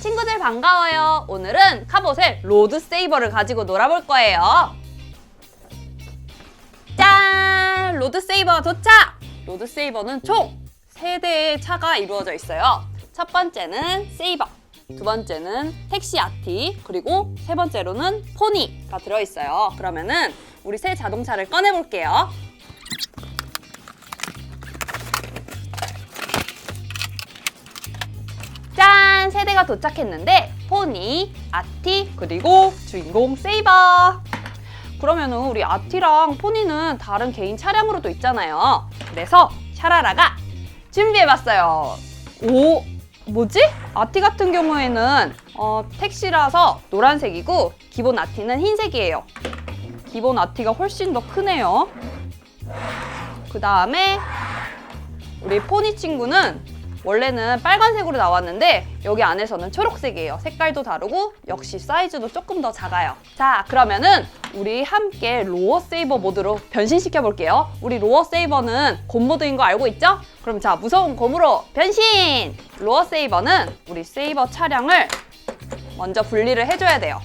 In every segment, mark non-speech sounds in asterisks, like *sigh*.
친구들 반가워요. 오늘은 카봇의 로드 세이버를 가지고 놀아볼 거예요. 짠! 로드 세이버가 도착! 로드 세이버는 총 3대의 차가 이루어져 있어요. 첫 번째는 세이버, 두 번째는 택시 아티, 그리고 세 번째로는 포니가 들어있어요. 그러면은 우리 새 자동차를 꺼내볼게요. 짠! 세대가 도착했는데 포니, 아티, 그리고 주인공 세이버. 그러면은 우리 아티랑 포니는 다른 개인 차량으로도 있잖아요. 그래서 샤라라가 준비해봤어요. 오, 뭐지? 아티 같은 경우에는 어, 택시라서 노란색이고 기본 아티는 흰색이에요. 기본 아티가 훨씬 더 크네요. 그 다음에 우리 포니 친구는 원래는 빨간색으로 나왔는데 여기 안에서는 초록색이에요. 색깔도 다르고 역시 사이즈도 조금 더 작아요. 자, 그러면은 우리 함께 로어 세이버 모드로 변신시켜 볼게요. 우리 로어 세이버는 곰 모드인 거 알고 있죠? 그럼 자, 무서운 곰으로 변신! 로어 세이버는 우리 세이버 차량을 먼저 분리를 해줘야 돼요.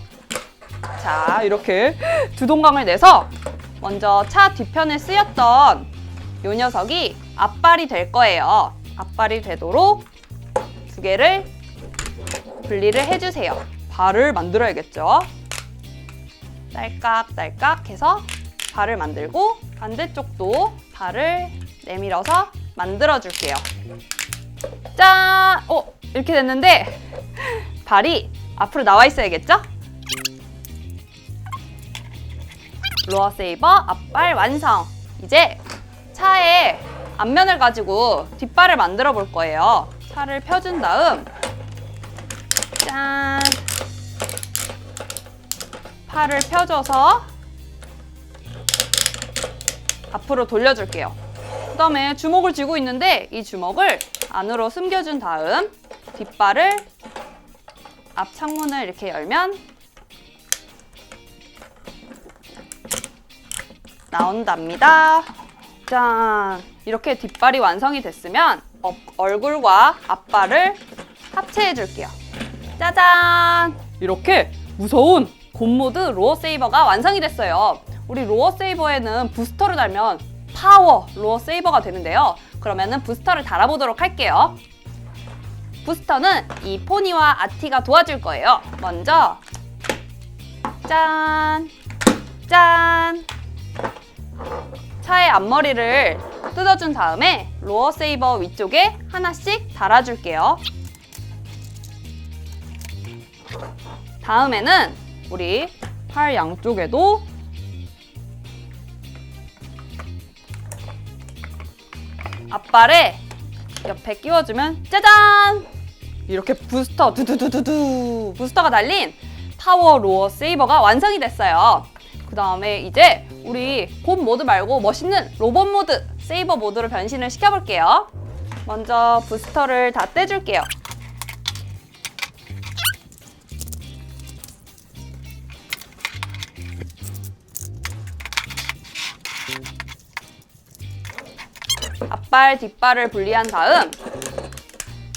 자, 이렇게 *laughs* 두 동강을 내서 먼저 차 뒤편에 쓰였던 요 녀석이 앞발이 될 거예요. 앞발이 되도록 두 개를 분리를 해주세요. 발을 만들어야겠죠. 딸깍딸깍 해서 발을 만들고 반대쪽도 발을 내밀어서 만들어 줄게요. 짠! 어, 이렇게 됐는데 발이 앞으로 나와 있어야겠죠? 로어 세이버 앞발 완성! 이제 차에 앞면을 가지고 뒷발을 만들어 볼 거예요. 차를 펴준 다음 짠 팔을 펴줘서 앞으로 돌려줄게요. 그 다음에 주먹을 쥐고 있는데 이 주먹을 안으로 숨겨준 다음 뒷발을 앞 창문을 이렇게 열면 나온답니다. 짠! 이렇게 뒷발이 완성이 됐으면 어- 얼굴과 앞발을 합체해 줄게요. 짜잔! 이렇게 무서운 곰모드 로어 세이버가 완성이 됐어요. 우리 로어 세이버에는 부스터를 달면 파워 로어 세이버가 되는데요. 그러면은 부스터를 달아보도록 할게요. 부스터는 이 포니와 아티가 도와줄 거예요. 먼저 짠! 짠! 차의 앞머리를 뜯어준 다음에 로어 세이버 위쪽에 하나씩 달아줄게요. 다음에는 우리 팔 양쪽에도 앞발에 옆에 끼워주면 짜잔! 이렇게 부스터 두두두두두 부스터가 달린 파워 로어 세이버가 완성이 됐어요. 그 다음에 이제 우리 곰 모드 말고 멋있는 로봇 모드 세이버 모드로 변신을 시켜볼게요. 먼저 부스터를 다 떼줄게요. 앞발, 뒷발을 분리한 다음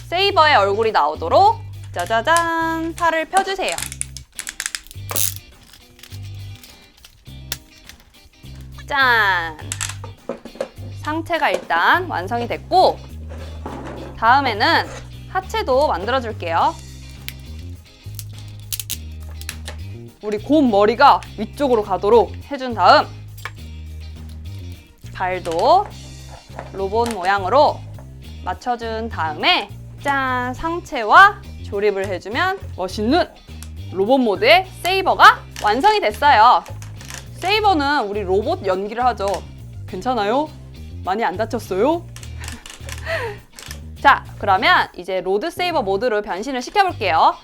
세이버의 얼굴이 나오도록 짜자잔 팔을 펴주세요. 짠! 상체가 일단 완성이 됐고 다음에는 하체도 만들어 줄게요. 우리 곰 머리가 위쪽으로 가도록 해준 다음 발도 로봇 모양으로 맞춰준 다음에 짠 상체와 조립을 해주면 멋있는 로봇 모드의 세이버가 완성이 됐어요. 세이버는 우리 로봇 연기를 하죠. 괜찮아요? 많이 안 다쳤어요? *laughs* 자, 그러면 이제 로드 세이버 모드로 변신을 시켜볼게요.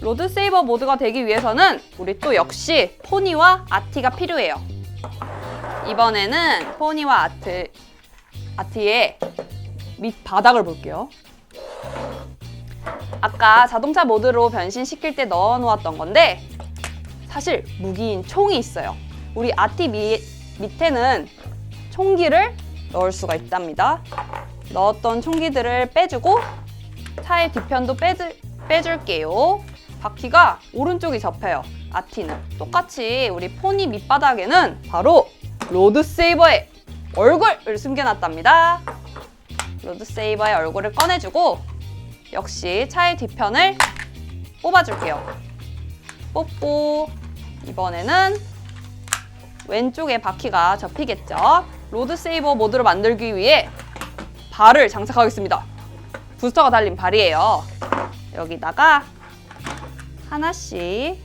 로드 세이버 모드가 되기 위해서는 우리 또 역시 포니와 아티가 필요해요. 이번에는 포니와 아트, 아티의 밑 바닥을 볼게요. 아까 자동차 모드로 변신시킬 때 넣어 놓았던 건데 사실 무기인 총이 있어요. 우리 아티 미, 밑에는 총기를 넣을 수가 있답니다. 넣었던 총기들을 빼주고 차의 뒤편도 빼주, 빼줄게요. 바퀴가 오른쪽이 접혀요. 아티는 똑같이 우리 포니 밑바닥에는 바로 로드 세이버의 얼굴을 숨겨놨답니다. 로드 세이버의 얼굴을 꺼내주고 역시 차의 뒤편을 뽑아줄게요. 뽑고 이번에는 왼쪽에 바퀴가 접히겠죠. 로드 세이버 모드로 만들기 위해 발을 장착하겠습니다. 부스터가 달린 발이에요. 여기다가 하나씩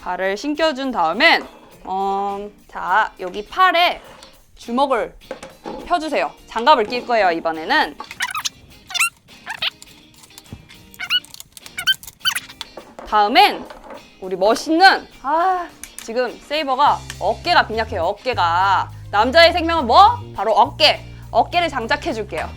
발을 신겨준 다음엔 어, 자 여기 팔에 주먹을 펴주세요. 장갑을 낄 거예요 이번에는. 다음엔 우리 멋있는 아 지금 세이버가 어깨가 빈약해요 어깨가. 남자의 생명은 뭐? 바로 어깨. 어깨를 장착해 줄게요.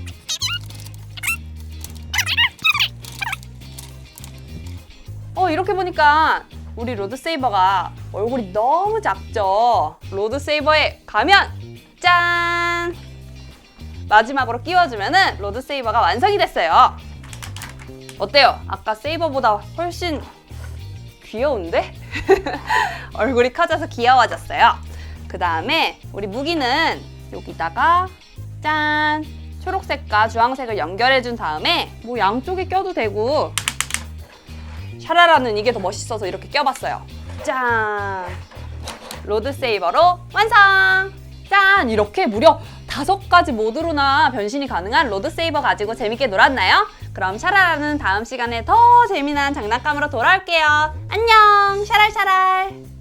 어 이렇게 보니까 우리 로드 세이버가 얼굴이 너무 작죠? 로드 세이버에 가면! 짠! 마지막으로 끼워주면은 로드 세이버가 완성이 됐어요. 어때요? 아까 세이버보다 훨씬 귀여운데? *laughs* 얼굴이 커져서 귀여워졌어요. 그 다음에 우리 무기는 여기다가 짠! 초록색과 주황색을 연결해준 다음에 뭐 양쪽에 껴도 되고 샤라라는 이게 더 멋있어서 이렇게 껴봤어요. 짠! 로드 세이버로 완성! 짠! 이렇게 무려 다섯 가지 모드로나 변신이 가능한 로드 세이버 가지고 재밌게 놀았나요? 그럼 샤라라는 다음 시간에 더 재미난 장난감으로 돌아올게요. 안녕! 샤랄샤랄!